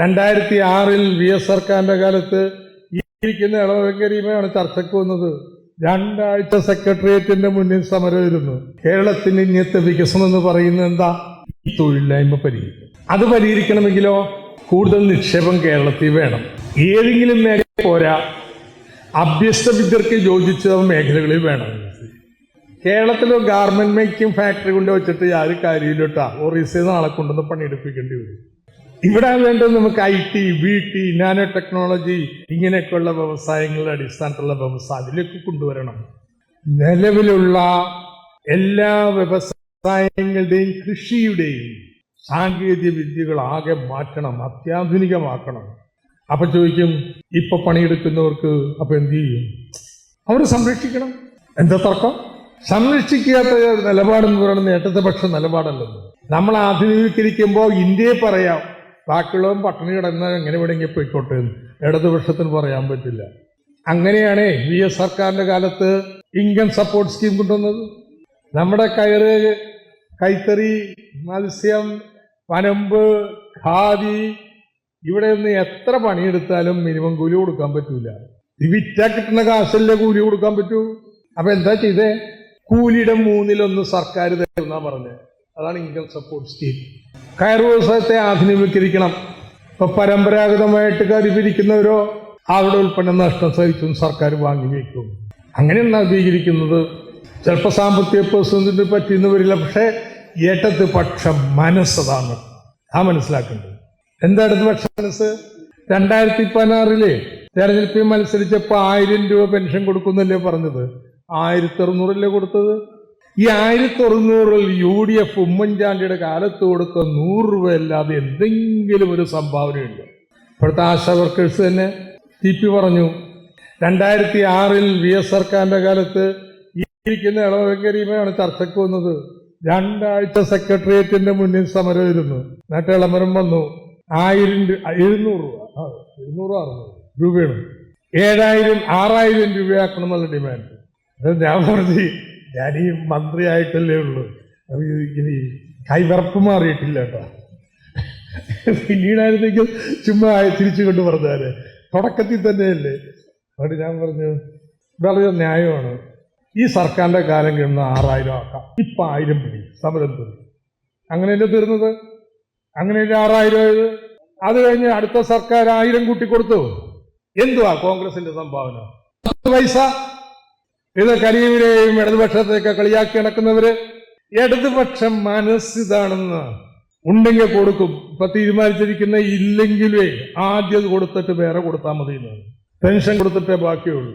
രണ്ടായിരത്തി ആറിൽ V S സർക്കാരിന്റെ കാലത്ത് ഇരിക്കുന്ന ഇളവകരിമയാണ് ചർച്ചയ്ക്ക് വന്നത്. രണ്ടാഴ്ച സെക്രട്ടേറിയറ്റിന്റെ മുന്നിൽ സമരമായിരുന്നു കേരളത്തിന് ഇന്നത്തെ വികസനം എന്ന് പറയുന്നത് എന്താ? തൊഴിലില്ലായ്മ പരിഹരിക്കും അത് പരിഹരിക്കണമെങ്കിലോ കൂടുതൽ നിക്ഷേപം കേരളത്തിൽ വേണം. ഏതെങ്കിലും മേഖല പോരാ. അഭ്യസ്ത വിദ്യർക്ക് യോജിച്ച മേഖലകളിൽ വേണം. കേരളത്തിലെ ഗാർമെന്റ് മേക്കിംഗ് ഫാക്ടറി കൊണ്ട് വെച്ചിട്ട് യാതൊരു കാര്യമില്ല കേട്ടോ. ഒറീസയിൽ നാളെ കൊണ്ടുവന്ന് പണിയെടുപ്പിക്കേണ്ടി വരും. ഇവിടെ വേണ്ടത് നമുക്ക് I T B T nano technology ഇങ്ങനെയൊക്കെയുള്ള വ്യവസായങ്ങളുടെ അടിസ്ഥാനത്തിലുള്ള വ്യവസായം അതിലേക്ക് കൊണ്ടുവരണം. നിലവിലുള്ള എല്ലാ വ്യവസായങ്ങളുടെയും കൃഷിയുടെയും സാങ്കേതിക വിദ്യകൾ ആകെ മാറ്റണം അത്യാധുനികമാക്കണം. അപ്പൊ ചോദിക്കും ഇപ്പൊ പണിയെടുക്കുന്നവർക്ക് അപ്പൊ എന്ത് ചെയ്യും? അവരെ സംരക്ഷിക്കണം. എന്താ തർക്കം? സംരക്ഷിക്കാത്ത നിലപാടെന്ന് പറയുന്നത് നേട്ടത്തെ നിലപാടല്ലോ നമ്മൾ ആധുനികീകരിക്കുമ്പോൾ ഇന്ത്യയെ പറയാം ബാക്കിയുള്ളവൻ പട്ടിണി കിടന്നാൽ എങ്ങനെ വേണമെങ്കിൽ പോയിക്കോട്ടെ എന്ന് ഇടതുപക്ഷത്തിന് പറയാൻ പറ്റില്ല. അങ്ങനെയാണ് വി എസ് സർക്കാരിന്റെ കാലത്ത് ഇൻകം സപ്പോർട്ട് സ്കീം കൊണ്ടുവന്നത്. നമ്മുടെ കയറ് കൈത്തറി മത്സ്യം വനമ്പ് ഖാദി ഇവിടെ നിന്ന് എത്ര പണിയെടുത്താലും മിനിമം കൂലി കൊടുക്കാൻ പറ്റൂല. വിറ്റാ കിട്ടുന്ന കാശല്ലേ കൂലി കൊടുക്കാൻ പറ്റൂ? അപ്പൊ എന്താ ചെയ്തേ? കൂലിയുടെ മൂന്നിലൊന്ന് സർക്കാർ തരുന്ന പറഞ്ഞത് അതാണ് ഇൻകം സപ്പോർട്ട് സ്കീം കയർ വ്യവസായത്തെ ആധുനികവൽക്കരിക്കണം. ഇപ്പൊ പരമ്പരാഗതമായിട്ട് കരി പിരിക്കുന്നവരോ അവരുടെ ഉൽപ്പന്നം നഷ്ടം സഹിച്ചും സർക്കാർ വാങ്ങി വയ്ക്കും. അങ്ങനെയാണ് നവീകരിക്കുന്നത് ചിലപ്പോൾ സാമ്പത്തിക പ്രതിസന്ധി പറ്റിയെന്ന് വരില്ല പക്ഷേ ഏറ്റത്ത് പക്ഷം മനസ്സതാണ്. ആ മനസ്സിലാക്കേണ്ടത്. എന്തായിരുന്നു പക്ഷ മനസ്സ്? രണ്ടായിരത്തി പതിനാറിലെ തെരഞ്ഞെടുപ്പിൽ മത്സരിച്ചപ്പോൾ ആയിരം രൂപ പെൻഷൻ കൊടുക്കുന്നല്ലേ പറഞ്ഞത്? ആയിരത്തി അറുന്നൂറല്ലേ കൊടുത്തത്? ഈ ആയിരത്തി അറുന്നൂറിൽ യു ഡി എഫ് ഉമ്മൻചാണ്ടിയുടെ കാലത്ത് കൊടുത്ത നൂറ് രൂപ അല്ലാതെ എന്തെങ്കിലും ഒരു സംഭാവനയുണ്ട്. ഇപ്പോഴത്തെ ആശാ വർക്കേഴ്സ് തന്നെ ടി പി പറഞ്ഞു രണ്ടായിരത്തി ആറിൽ വി എസ് സർക്കാരിന്റെ കാലത്ത് ഈ ഇരിക്കുന്ന ഇളവകരിമയാണ് ചർച്ചയ്ക്ക് വന്നത്. രണ്ടാഴ്ച സെക്രട്ടേറിയറ്റിന്റെ മുന്നിൽ സമരമായിരുന്നു. എന്നിട്ട് ഇളമരം വന്നു ആയിരം എഴുന്നൂറ് രൂപ. എഴുന്നൂറ് അറുന്നൂറ് രൂപയാണ്. ഏഴായിരം ആറായിരം രൂപയാക്കണം എന്നുള്ള ഡിമാൻഡ് ഞാൻ പറഞ്ഞു ഞാൻ ഈ മന്ത്രിയായിട്ടല്ലേ ഉള്ളൂ. അപ്പൊ ഇങ്ങനെ കൈവിറപ്പ് മാറിയിട്ടില്ല കേട്ടോ. പിന്നീടായിരുന്നെങ്കിൽ ചുമ്മാ തിരിച്ചു കൊണ്ട് പറഞ്ഞാൽ. തുടക്കത്തിൽ തന്നെയല്ലേ. അവിടെ ഞാൻ പറഞ്ഞു വളരെ ന്യായമാണ്. ഈ സർക്കാരിന്റെ കാലം കിട്ടുന്ന ആറായിരം ആക്കാം. ഇപ്പൊ ആയിരം പിടി സമരം തീർന്നു അങ്ങനെയല്ലേ തീർന്നത്? അങ്ങനെയല്ലേ ആറായിരം ആയത്? അത് കഴിഞ്ഞ് അടുത്ത സർക്കാർ ആയിരം കൂട്ടി കൊടുത്തു എന്തുവാ കോൺഗ്രസിന്റെ സംഭാവന? പത്ത് പൈസ ഇത് കരീമിനെയും ഇടതുപക്ഷത്തെയൊക്കെ കളിയാക്കി നടക്കുന്നവര് ഇടതുപക്ഷം മനസ്സിതാണെന്ന് ഉണ്ടെങ്കിൽ കൊടുക്കും ഇപ്പൊ തീരുമാനിച്ചിരിക്കുന്ന ഇല്ലെങ്കിലേ ആദ്യം കൊടുത്തിട്ട് വേറെ കൊടുത്താൽ മതി. പെൻഷൻ കൊടുത്തിട്ടേ ബാക്കിയുള്ളൂ